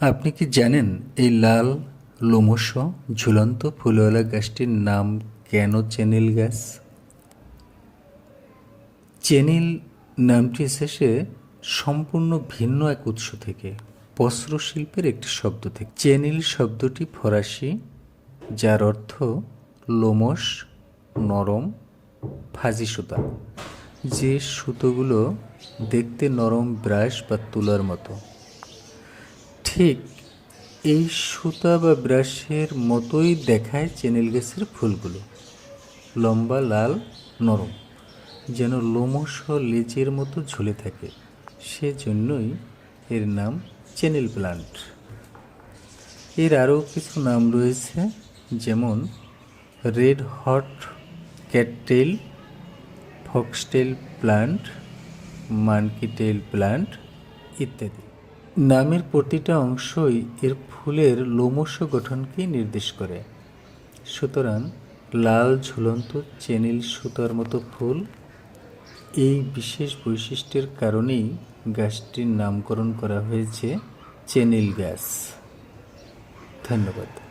আপনি কি জানেন এই লাল, লোমশ, ঝুলন্ত ফুলওয়ালা গাছটির নাম কেন চেনিল গাছ? চেনিল নামটি এসেছে সম্পূর্ণ ভিন্ন এক উৎস থেকে, বস্ত্র শিল্পের একটি শব্দ থেকে। চেনিল শব্দটি ফরাসি, যার অর্থ লোমশ, নরম, ফাজি সুতা, যে সুতোগুলো দেখতে নরম ব্রাশ বা তুলার মতো। ঠিক এই সুতা বা ব্রাশের মতোই দেখায় চেনেল গাছের ফুলগুলো। লম্বা, লাল, নরম, যেন লোমশ ও লেজের মতো ঝুলে থাকে। সেজন্যই এর নাম চেনেল প্লান্ট। এর আরও কিছু নাম রয়েছে, যেমন red hot cattail, foxtail plant, monkeytail plant ইত্যাদি। নামের প্রতিটা অংশই এর ফুলের লোমশ গঠনকে নির্দেশ করে। সুতরাং লাল ঝুলন্ত চেনিল সুতার মতো ফুল এই বিশেষ বৈশিষ্ট্যের কারণেই গাছটির নামকরণ করা হয়েছে চেনিল গাছ। ধন্যবাদ।